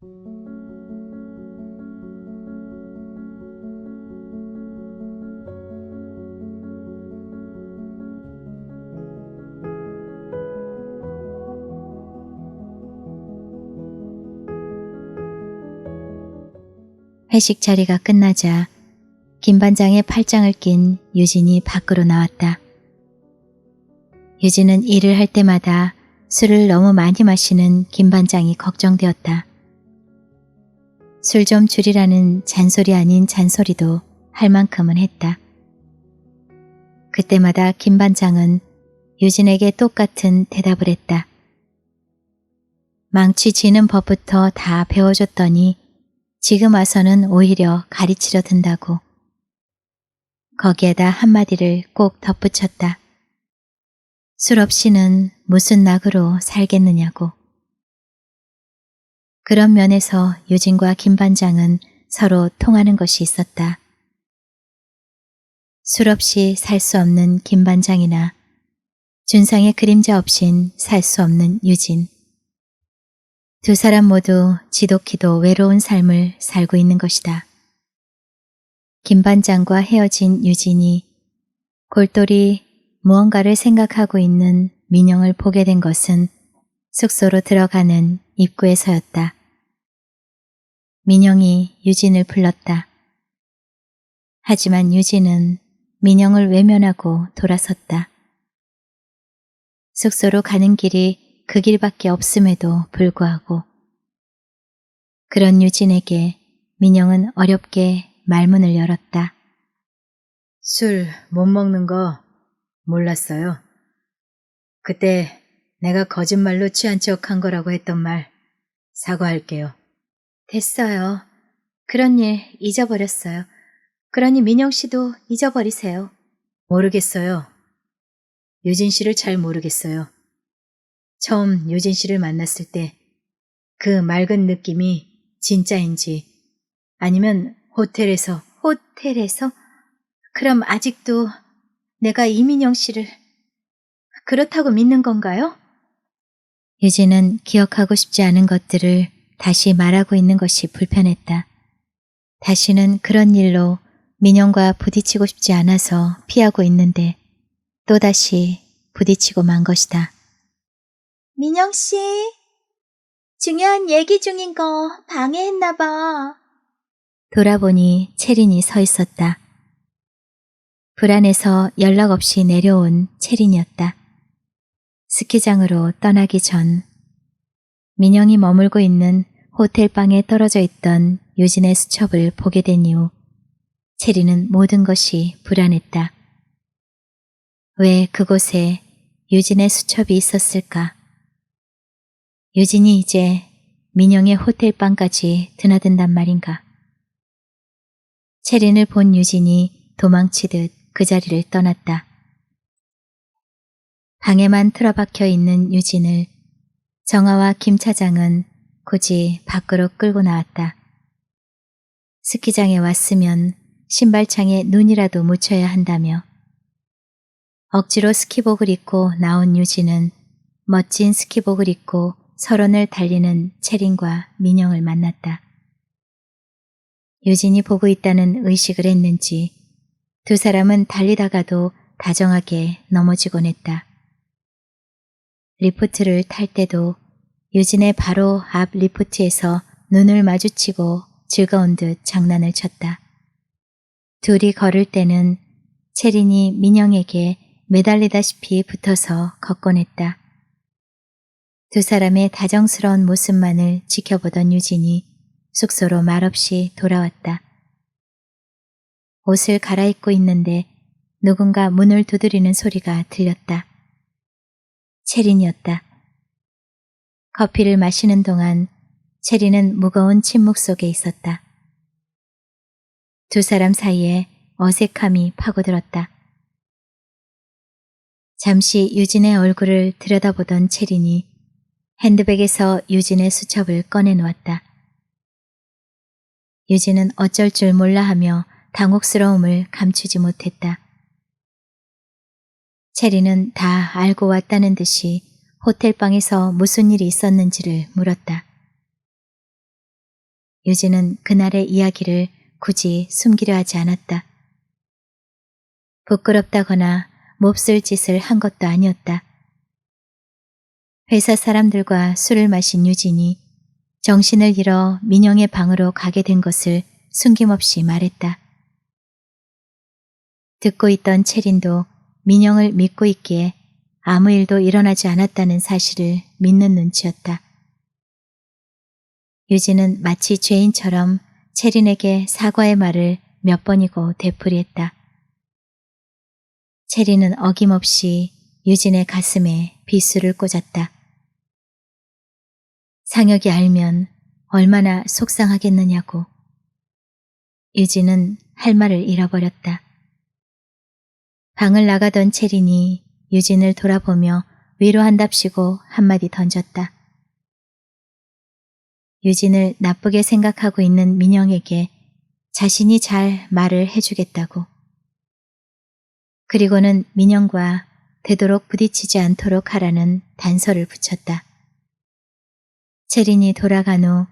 회식 자리가 끝나자 김 반장의 팔짱을 낀 유진이 밖으로 나왔다. 유진은 일을 할 때마다 술을 너무 많이 마시는 김 반장이 걱정되었다. 술 좀 줄이라는 잔소리 아닌 잔소리도 할 만큼은 했다. 그때마다 김 반장은 유진에게 똑같은 대답을 했다. 망치 쥐는 법부터 다 배워줬더니 지금 와서는 오히려 가르치려 든다고. 거기에다 한마디를 꼭 덧붙였다. 술 없이는 무슨 낙으로 살겠느냐고. 그런 면에서 유진과 김 반장은 서로 통하는 것이 있었다. 술 없이 살 수 없는 김 반장이나 준상의 그림자 없인 살 수 없는 유진. 두 사람 모두 지독히도 외로운 삶을 살고 있는 것이다. 김 반장과 헤어진 유진이 골똘히 무언가를 생각하고 있는 민영을 보게 된 것은 숙소로 들어가는 입구에서였다. 민영이 유진을 불렀다. 하지만 유진은 민영을 외면하고 돌아섰다. 숙소로 가는 길이 그 길밖에 없음에도 불구하고 그런 유진에게 민영은 어렵게 말문을 열었다. 술 못 먹는 거 몰랐어요. 그때 내가 거짓말로 취한 척 한 거라고 했던 말 사과할게요. 됐어요. 그런 일 잊어버렸어요. 그러니 민영 씨도 잊어버리세요. 모르겠어요. 유진 씨를 잘 모르겠어요. 처음 유진 씨를 만났을 때 그 맑은 느낌이 진짜인지 아니면 호텔에서 호텔에서? 그럼 아직도 내가 이민영 씨를 그렇다고 믿는 건가요? 유진은 기억하고 싶지 않은 것들을 다시 말하고 있는 것이 불편했다. 다시는 그런 일로 민영과 부딪히고 싶지 않아서 피하고 있는데 또다시 부딪히고 만 것이다. 민영 씨, 중요한 얘기 중인 거 방해했나 봐. 돌아보니 채린이 서 있었다. 불안해서 연락 없이 내려온 채린이었다. 스키장으로 떠나기 전 민영이 머물고 있는 호텔방에 떨어져 있던 유진의 수첩을 보게 된 이후 채린은 모든 것이 불안했다. 왜 그곳에 유진의 수첩이 있었을까? 유진이 이제 민영의 호텔방까지 드나든단 말인가? 채린을 본 유진이 도망치듯 그 자리를 떠났다. 방에만 틀어박혀 있는 유진을 정아와 김 차장은 굳이 밖으로 끌고 나왔다. 스키장에 왔으면 신발창에 눈이라도 묻혀야 한다며 억지로 스키복을 입고 나온 유진은 멋진 스키복을 입고 서론을 달리는 채린과 민영을 만났다. 유진이 보고 있다는 의식을 했는지 두 사람은 달리다가도 다정하게 넘어지곤 했다. 리프트를 탈 때도 유진의 바로 앞 리프트에서 눈을 마주치고 즐거운 듯 장난을 쳤다. 둘이 걸을 때는 채린이 민영에게 매달리다시피 붙어서 걷곤 했다. 두 사람의 다정스러운 모습만을 지켜보던 유진이 숙소로 말없이 돌아왔다. 옷을 갈아입고 있는데 누군가 문을 두드리는 소리가 들렸다. 체린이었다. 커피를 마시는 동안 체린은 무거운 침묵 속에 있었다. 두 사람 사이에 어색함이 파고들었다. 잠시 유진의 얼굴을 들여다보던 체린이 핸드백에서 유진의 수첩을 꺼내놓았다. 유진은 어쩔 줄 몰라 하며 당혹스러움을 감추지 못했다. 체리는 다 알고 왔다는 듯이 호텔방에서 무슨 일이 있었는지를 물었다. 유진은 그날의 이야기를 굳이 숨기려 하지 않았다. 부끄럽다거나 몹쓸 짓을 한 것도 아니었다. 회사 사람들과 술을 마신 유진이 정신을 잃어 민영의 방으로 가게 된 것을 숨김없이 말했다. 듣고 있던 채린도 민영을 믿고 있기에 아무 일도 일어나지 않았다는 사실을 믿는 눈치였다. 유진은 마치 죄인처럼 채린에게 사과의 말을 몇 번이고 되풀이했다. 채린은 어김없이 유진의 가슴에 비수를 꽂았다. 상혁이 알면 얼마나 속상하겠느냐고. 유진은 할 말을 잃어버렸다. 방을 나가던 채린이 유진을 돌아보며 위로한답시고 한마디 던졌다. 유진을 나쁘게 생각하고 있는 민영에게 자신이 잘 말을 해주겠다고. 그리고는 민영과 되도록 부딪히지 않도록 하라는 단서를 붙였다. 채린이 돌아간 후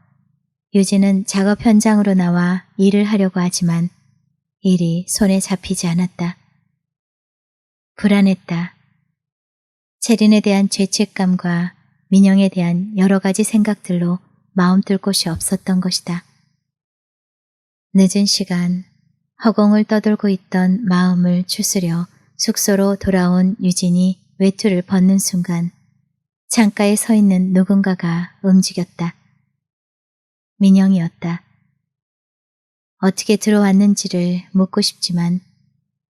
유진은 작업 현장으로 나와 일을 하려고 하지만 일이 손에 잡히지 않았다. 불안했다. 채린에 대한 죄책감과 민영에 대한 여러 가지 생각들로 마음 뜰 곳이 없었던 것이다. 늦은 시간 허공을 떠돌고 있던 마음을 추스려 숙소로 돌아온 유진이 외투를 벗는 순간 창가에 서 있는 누군가가 움직였다. 민영이었다. 어떻게 들어왔는지를 묻고 싶지만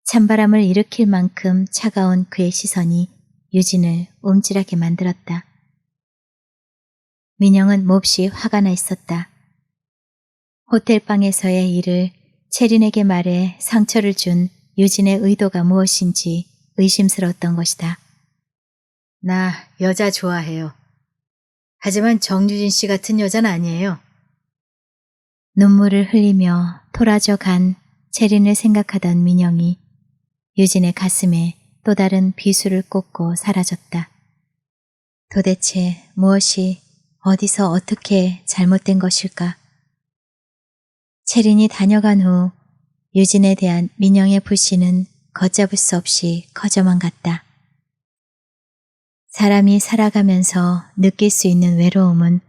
찬바람을 일으킬 만큼 차가운 그의 시선이 유진을 움찔하게 만들었다. 민영은 몹시 화가 나 있었다. 호텔방에서의 일을 채린에게 말해 상처를 준 유진의 의도가 무엇인지 의심스러웠던 것이다. 나 여자 좋아해요. 하지만 정유진 씨 같은 여자는 아니에요. 눈물을 흘리며 토라져 간 채린을 생각하던 민영이 유진의 가슴에 또 다른 비수를 꽂고 사라졌다. 도대체 무엇이 어디서 어떻게 잘못된 것일까? 채린이 다녀간 후 유진에 대한 민영의 불신은 걷잡을 수 없이 커져만 갔다. 사람이 살아가면서 느낄 수 있는 외로움은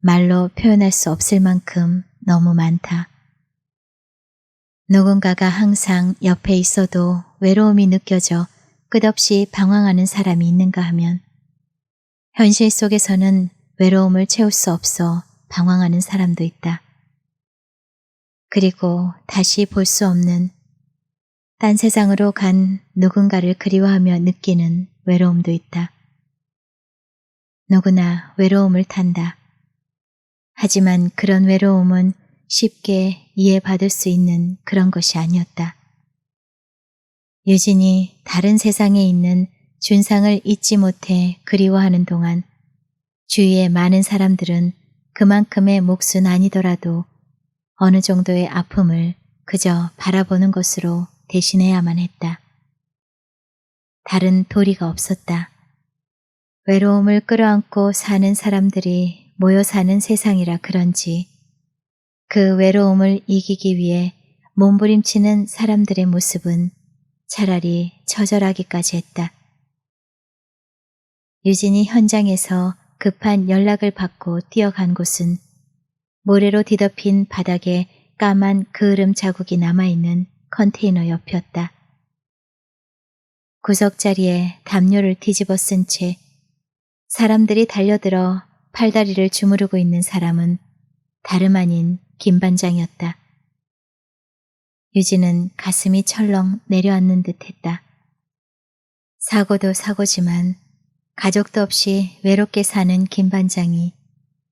말로 표현할 수 없을 만큼 너무 많다. 누군가가 항상 옆에 있어도 외로움이 느껴져 끝없이 방황하는 사람이 있는가 하면 현실 속에서는 외로움을 채울 수 없어 방황하는 사람도 있다. 그리고 다시 볼 수 없는 딴 세상으로 간 누군가를 그리워하며 느끼는 외로움도 있다. 누구나 외로움을 탄다. 하지만 그런 외로움은 쉽게 이해받을 수 있는 그런 것이 아니었다. 유진이 다른 세상에 있는 준상을 잊지 못해 그리워하는 동안 주위의 많은 사람들은 그만큼의 몫은 아니더라도 어느 정도의 아픔을 그저 바라보는 것으로 대신해야만 했다. 다른 도리가 없었다. 외로움을 끌어안고 사는 사람들이 모여 사는 세상이라 그런지 그 외로움을 이기기 위해 몸부림치는 사람들의 모습은 차라리 처절하기까지 했다. 유진이 현장에서 급한 연락을 받고 뛰어간 곳은 모래로 뒤덮인 바닥에 까만 그을음 자국이 남아있는 컨테이너 옆이었다. 구석자리에 담요를 뒤집어 쓴 채 사람들이 달려들어 팔다리를 주무르고 있는 사람은 다름 아닌 김 반장이었다. 유진은 가슴이 철렁 내려앉는 듯 했다. 사고도 사고지만 가족도 없이 외롭게 사는 김 반장이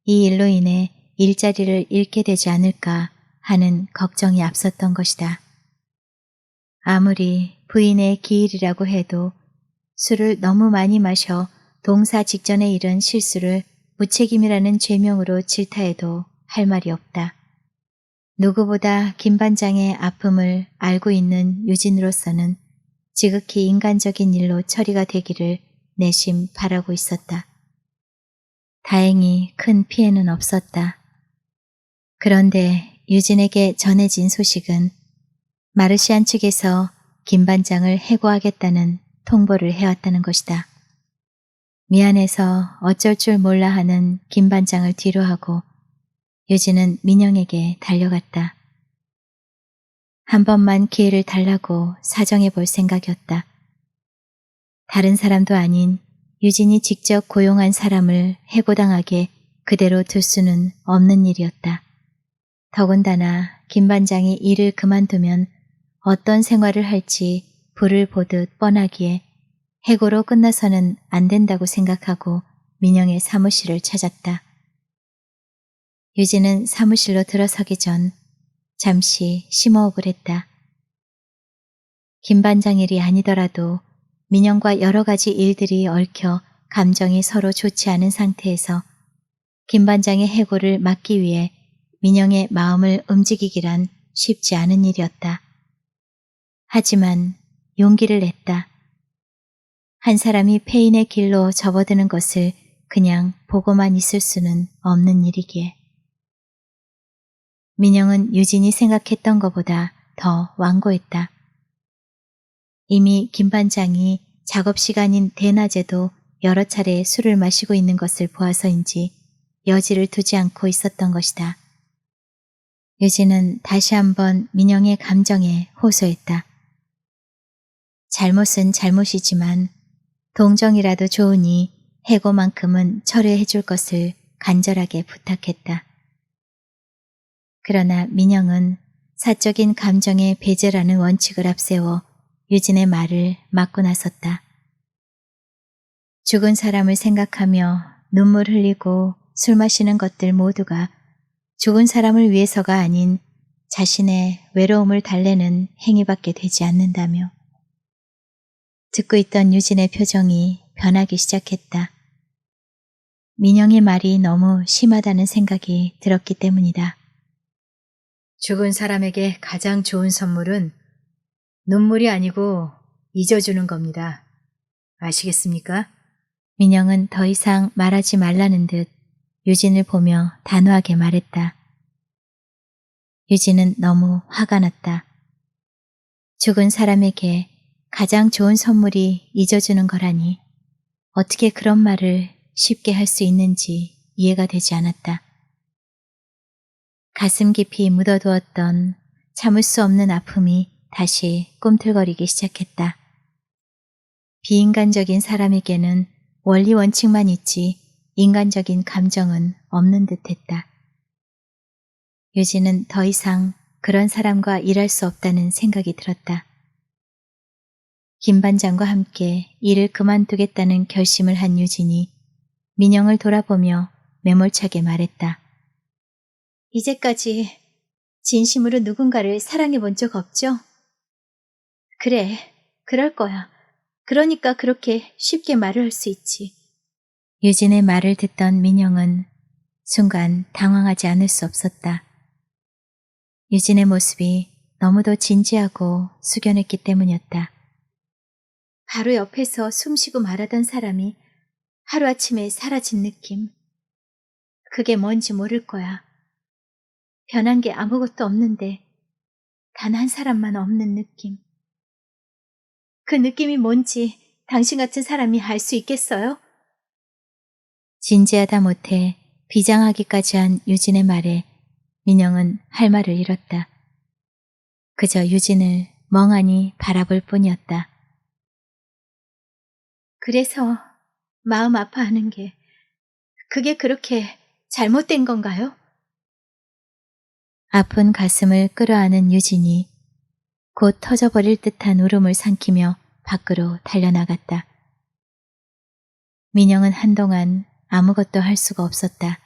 이 일로 인해 일자리를 잃게 되지 않을까 하는 걱정이 앞섰던 것이다. 아무리 부인의 기일이라고 해도 술을 너무 많이 마셔 동사 직전에 이른 실수를 무책임이라는 죄명으로 질타해도 할 말이 없다. 누구보다 김 반장의 아픔을 알고 있는 유진으로서는 지극히 인간적인 일로 처리가 되기를 내심 바라고 있었다. 다행히 큰 피해는 없었다. 그런데 유진에게 전해진 소식은 마르시안 측에서 김 반장을 해고하겠다는 통보를 해왔다는 것이다. 미안해서 어쩔 줄 몰라 하는 김 반장을 뒤로하고 유진은 민영에게 달려갔다. 한 번만 기회를 달라고 사정해 볼 생각이었다. 다른 사람도 아닌 유진이 직접 고용한 사람을 해고당하게 그대로 둘 수는 없는 일이었다. 더군다나 김 반장이 일을 그만두면 어떤 생활을 할지 불을 보듯 뻔하기에 해고로 끝나서는 안 된다고 생각하고 민영의 사무실을 찾았다. 유진은 사무실로 들어서기 전 잠시 심호흡을 했다. 김 반장 일이 아니더라도 민영과 여러 가지 일들이 얽혀 감정이 서로 좋지 않은 상태에서 김 반장의 해고를 막기 위해 민영의 마음을 움직이기란 쉽지 않은 일이었다. 하지만 용기를 냈다. 한 사람이 폐인의 길로 접어드는 것을 그냥 보고만 있을 수는 없는 일이기에. 민영은 유진이 생각했던 것보다 더 완고했다. 이미 김 반장이 작업 시간인 대낮에도 여러 차례 술을 마시고 있는 것을 보아서인지 여지를 두지 않고 있었던 것이다. 유진은 다시 한번 민영의 감정에 호소했다. 잘못은 잘못이지만 동정이라도 좋으니 해고만큼은 철회해 줄 것을 간절하게 부탁했다. 그러나 민영은 사적인 감정의 배제라는 원칙을 앞세워 유진의 말을 막고 나섰다. 죽은 사람을 생각하며 눈물 흘리고 술 마시는 것들 모두가 죽은 사람을 위해서가 아닌 자신의 외로움을 달래는 행위밖에 되지 않는다며. 듣고 있던 유진의 표정이 변하기 시작했다. 민영의 말이 너무 심하다는 생각이 들었기 때문이다. 죽은 사람에게 가장 좋은 선물은 눈물이 아니고 잊어주는 겁니다. 아시겠습니까? 민영은 더 이상 말하지 말라는 듯 유진을 보며 단호하게 말했다. 유진은 너무 화가 났다. 죽은 사람에게 가장 좋은 선물이 잊어주는 거라니 어떻게 그런 말을 쉽게 할 수 있는지 이해가 되지 않았다. 가슴 깊이 묻어두었던 참을 수 없는 아픔이 다시 꿈틀거리기 시작했다. 비인간적인 사람에게는 원리 원칙만 있지 인간적인 감정은 없는 듯 했다. 유진은 더 이상 그런 사람과 일할 수 없다는 생각이 들었다. 김 반장과 함께 일을 그만두겠다는 결심을 한 유진이 민영을 돌아보며 매몰차게 말했다. 이제까지 진심으로 누군가를 사랑해 본 적 없죠? 그래, 그럴 거야. 그러니까 그렇게 쉽게 말을 할 수 있지. 유진의 말을 듣던 민영은 순간 당황하지 않을 수 없었다. 유진의 모습이 너무도 진지하고 숙연했기 때문이었다. 바로 옆에서 숨쉬고 말하던 사람이 하루아침에 사라진 느낌. 그게 뭔지 모를 거야. 변한 게 아무것도 없는데 단 한 사람만 없는 느낌. 그 느낌이 뭔지 당신 같은 사람이 알 수 있겠어요? 진지하다 못해 비장하기까지 한 유진의 말에 민영은 할 말을 잃었다. 그저 유진을 멍하니 바라볼 뿐이었다. 그래서 마음 아파하는 게 그게 그렇게 잘못된 건가요? 아픈 가슴을 끌어안은 유진이 곧 터져버릴 듯한 울음을 삼키며 밖으로 달려나갔다. 민영은 한동안 아무것도 할 수가 없었다.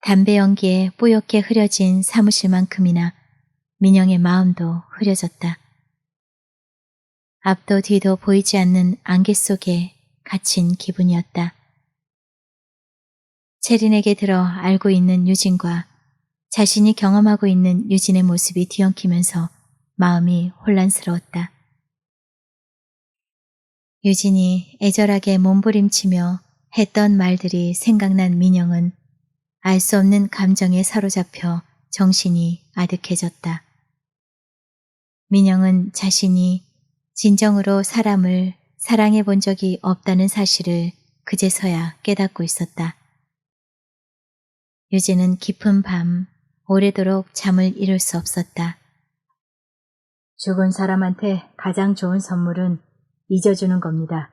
담배 연기에 뿌옇게 흐려진 사무실만큼이나 민영의 마음도 흐려졌다. 앞도 뒤도 보이지 않는 안개 속에 갇힌 기분이었다. 체린에게 들어 알고 있는 유진과 자신이 경험하고 있는 유진의 모습이 뒤엉키면서 마음이 혼란스러웠다. 유진이 애절하게 몸부림치며 했던 말들이 생각난 민영은 알 수 없는 감정에 사로잡혀 정신이 아득해졌다. 민영은 자신이 진정으로 사람을 사랑해 본 적이 없다는 사실을 그제서야 깨닫고 있었다. 유진은 깊은 밤 오래도록 잠을 이룰 수 없었다. 죽은 사람한테 가장 좋은 선물은 잊어주는 겁니다.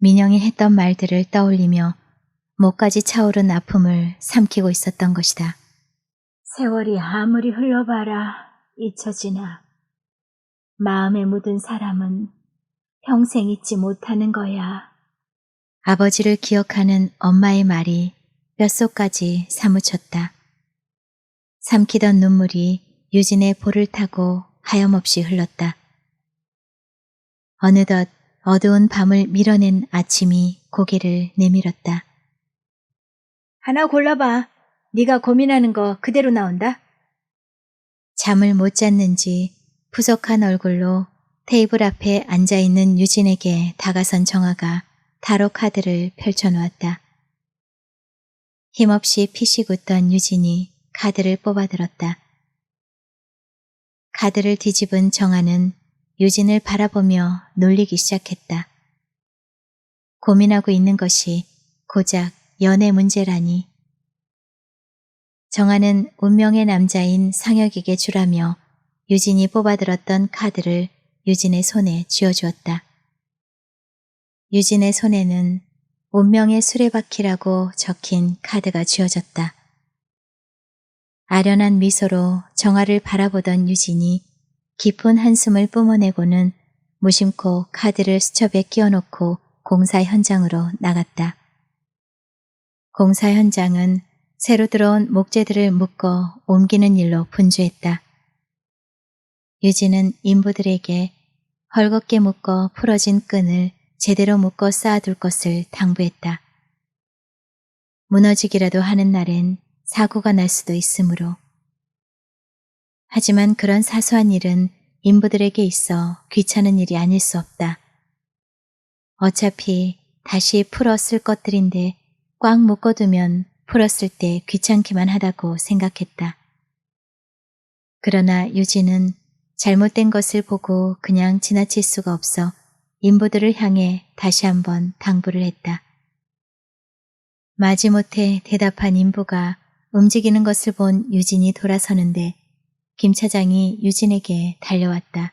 민영이 했던 말들을 떠올리며 목까지 차오른 아픔을 삼키고 있었던 것이다. 세월이 아무리 흘러봐라 잊혀지나. 마음에 묻은 사람은 평생 잊지 못하는 거야. 아버지를 기억하는 엄마의 말이 뼛속까지 사무쳤다. 삼키던 눈물이 유진의 볼을 타고 하염없이 흘렀다. 어느덧 어두운 밤을 밀어낸 아침이 고개를 내밀었다. 하나 골라봐. 네가 고민하는 거 그대로 나온다. 잠을 못 잤는지 푸석한 얼굴로 테이블 앞에 앉아있는 유진에게 다가선 정아가 타로 카드를 펼쳐놓았다. 힘없이 피식 웃던 유진이 카드를 뽑아들었다. 카드를 뒤집은 정아는 유진을 바라보며 놀리기 시작했다. 고민하고 있는 것이 고작 연애 문제라니. 정아는 운명의 남자인 상혁에게 주라며 유진이 뽑아들었던 카드를 유진의 손에 쥐어주었다. 유진의 손에는 운명의 수레바퀴라고 적힌 카드가 쥐어졌다. 아련한 미소로 정아를 바라보던 유진이 깊은 한숨을 뿜어내고는 무심코 카드를 수첩에 끼워놓고 공사 현장으로 나갔다. 공사 현장은 새로 들어온 목재들을 묶어 옮기는 일로 분주했다. 유진은 인부들에게 헐겁게 묶어 풀어진 끈을 제대로 묶어 쌓아둘 것을 당부했다. 무너지기라도 하는 날엔 사고가 날 수도 있으므로. 하지만 그런 사소한 일은 인부들에게 있어 귀찮은 일이 아닐 수 없다. 어차피 다시 쓸 것들인데 꽉 묶어두면 풀었을 때 귀찮기만 하다고 생각했다. 그러나 유진은 잘못된 것을 보고 그냥 지나칠 수가 없어 인부들을 향해 다시 한번 당부를 했다. 마지못해 대답한 인부가 움직이는 것을 본 유진이 돌아서는데 김 차장이 유진에게 달려왔다.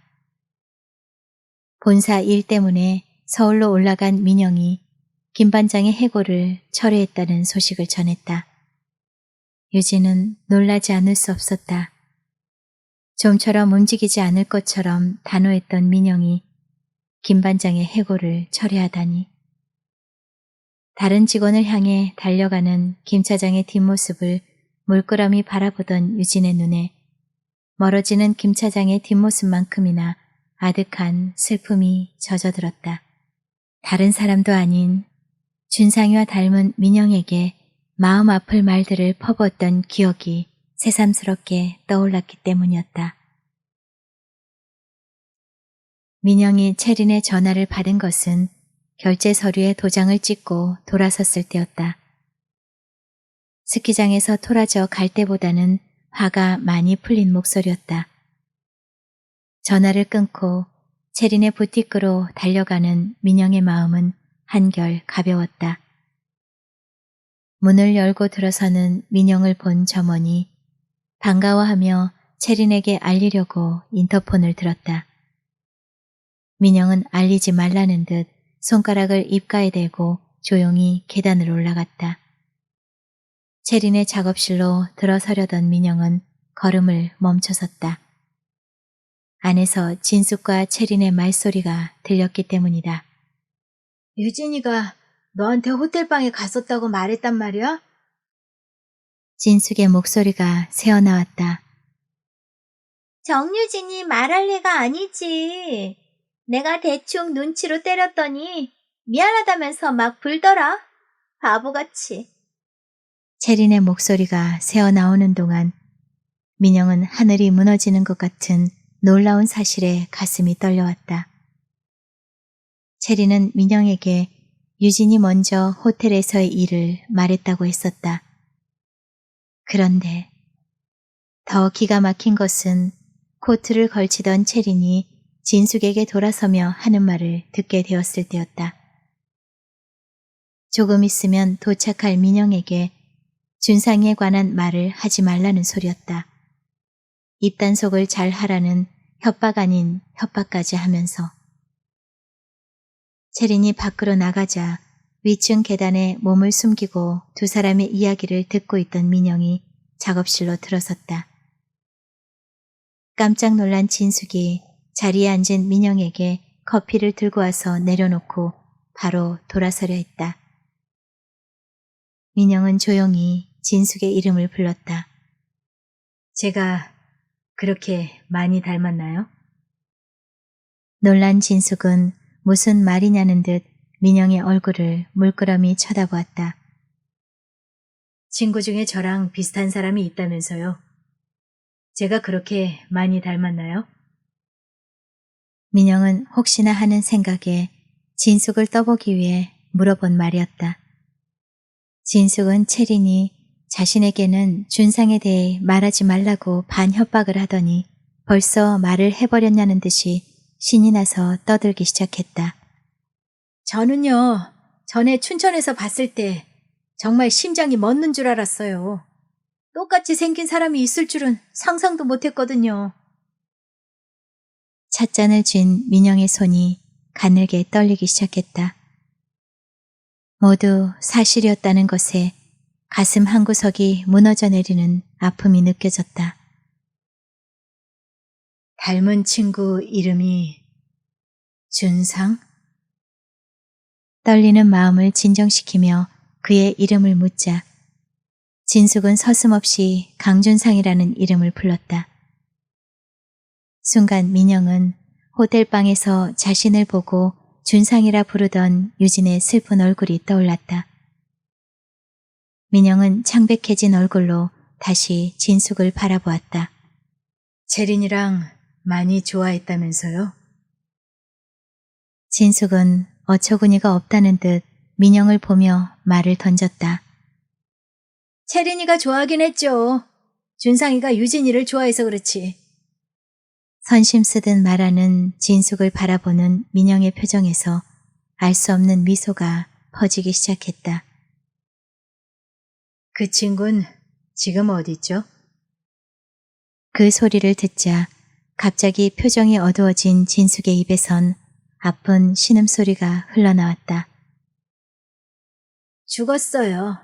본사 일 때문에 서울로 올라간 민영이 김 반장의 해고를 철회했다는 소식을 전했다. 유진은 놀라지 않을 수 없었다. 좀처럼 움직이지 않을 것처럼 단호했던 민영이 김 반장의 해고를 철회하다니. 다른 직원을 향해 달려가는 김 차장의 뒷모습을 물끄러미 바라보던 유진의 눈에 멀어지는 김 차장의 뒷모습만큼이나 아득한 슬픔이 젖어들었다. 다른 사람도 아닌 준상이와 닮은 민영에게 마음 아플 말들을 퍼부었던 기억이 새삼스럽게 떠올랐기 때문이었다. 민영이 채린의 전화를 받은 것은 결제 서류에 도장을 찍고 돌아섰을 때였다. 스키장에서 토라져 갈 때보다는 화가 많이 풀린 목소리였다. 전화를 끊고 채린의 부티크로 달려가는 민영의 마음은 한결 가벼웠다. 문을 열고 들어서는 민영을 본 점원이 반가워하며 채린에게 알리려고 인터폰을 들었다. 민영은 알리지 말라는 듯 손가락을 입가에 대고 조용히 계단을 올라갔다. 채린의 작업실로 들어서려던 민영은 걸음을 멈춰섰다. 안에서 진숙과 채린의 말소리가 들렸기 때문이다. 유진이가 너한테 호텔방에 갔었다고 말했단 말이야? 진숙의 목소리가 새어나왔다. 정유진이 말할 애가 아니지. 내가 대충 눈치로 때렸더니 미안하다면서 막 불더라. 바보같이. 채린의 목소리가 새어나오는 동안 민영은 하늘이 무너지는 것 같은 놀라운 사실에 가슴이 떨려왔다. 채린은 민영에게 유진이 먼저 호텔에서의 일을 말했다고 했었다. 그런데 더 기가 막힌 것은 코트를 걸치던 체린이 진숙에게 돌아서며 하는 말을 듣게 되었을 때였다. 조금 있으면 도착할 민영에게 준상에 관한 말을 하지 말라는 소리였다. 입단속을 잘 하라는 협박 아닌 협박까지 하면서 체린이 밖으로 나가자 위층 계단에 몸을 숨기고 두 사람의 이야기를 듣고 있던 민영이 작업실로 들어섰다. 깜짝 놀란 진숙이 자리에 앉은 민영에게 커피를 들고 와서 내려놓고 바로 돌아서려 했다. 민영은 조용히 진숙의 이름을 불렀다. 제가 그렇게 많이 닮았나요? 놀란 진숙은 무슨 말이냐는 듯 민영의 얼굴을 물끄러미 쳐다보았다. 친구 중에 저랑 비슷한 사람이 있다면서요. 제가 그렇게 많이 닮았나요? 민영은 혹시나 하는 생각에 진숙을 떠보기 위해 물어본 말이었다. 진숙은 체린이 자신에게는 준상에 대해 말하지 말라고 반협박을 하더니 벌써 말을 해버렸냐는 듯이 신이 나서 떠들기 시작했다. 저는요, 전에 춘천에서 봤을 때 정말 심장이 멎는 줄 알았어요. 똑같이 생긴 사람이 있을 줄은 상상도 못했거든요. 찻잔을 쥔 민영의 손이 가늘게 떨리기 시작했다. 모두 사실이었다는 것에 가슴 한구석이 무너져 내리는 아픔이 느껴졌다. 닮은 친구 이름이 준상? 떨리는 마음을 진정시키며 그의 이름을 묻자 진숙은 서슴없이 강준상이라는 이름을 불렀다. 순간 민영은 호텔방에서 자신을 보고 준상이라 부르던 유진의 슬픈 얼굴이 떠올랐다. 민영은 창백해진 얼굴로 다시 진숙을 바라보았다. 재린이랑 많이 좋아했다면서요? 진숙은 어처구니가 없다는 듯 민영을 보며 말을 던졌다. 채린이가 좋아하긴 했죠. 준상이가 유진이를 좋아해서 그렇지. 선심 쓰듯 말하는 진숙을 바라보는 민영의 표정에서 알 수 없는 미소가 퍼지기 시작했다. 그 친구는 지금 어디 있죠? 그 소리를 듣자 갑자기 표정이 어두워진 진숙의 입에선 아픈 신음소리가 흘러나왔다. 죽었어요.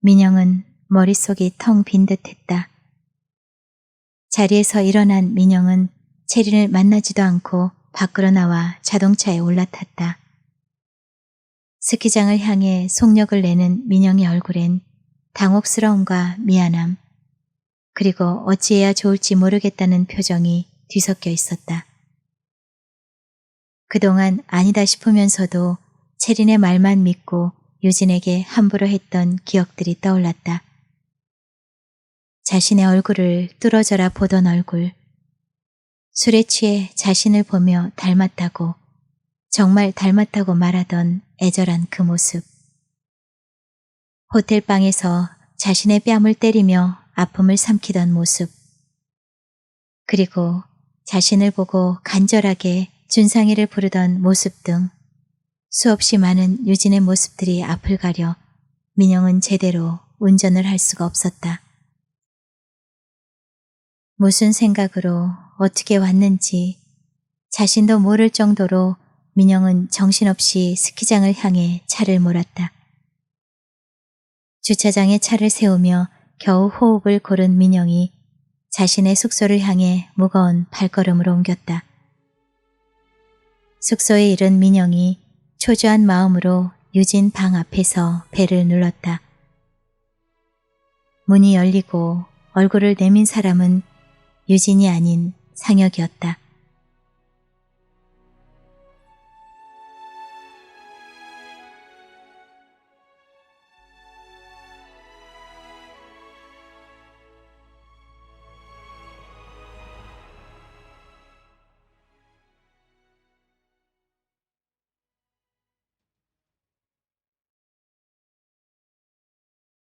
민영은 머릿속이 텅 빈 듯했다. 자리에서 일어난 민영은 체린을 만나지도 않고 밖으로 나와 자동차에 올라탔다. 스키장을 향해 속력을 내는 민영의 얼굴엔 당혹스러움과 미안함, 그리고 어찌해야 좋을지 모르겠다는 표정이 뒤섞여 있었다. 그동안 아니다 싶으면서도 체린의 말만 믿고 유진에게 함부로 했던 기억들이 떠올랐다. 자신의 얼굴을 뚫어져라 보던 얼굴. 술에 취해 자신을 보며 닮았다고, 정말 닮았다고 말하던 애절한 그 모습. 호텔방에서 자신의 뺨을 때리며 아픔을 삼키던 모습. 그리고 자신을 보고 간절하게 준상이를 부르던 모습 등 수없이 많은 유진의 모습들이 앞을 가려 민영은 제대로 운전을 할 수가 없었다. 무슨 생각으로 어떻게 왔는지 자신도 모를 정도로 민영은 정신없이 스키장을 향해 차를 몰았다. 주차장에 차를 세우며 겨우 호흡을 고른 민영이 자신의 숙소를 향해 무거운 발걸음으로 옮겼다. 숙소에 이른 민영이 초조한 마음으로 유진 방 앞에서 배를 눌렀다. 문이 열리고 얼굴을 내민 사람은 유진이 아닌 상혁이었다.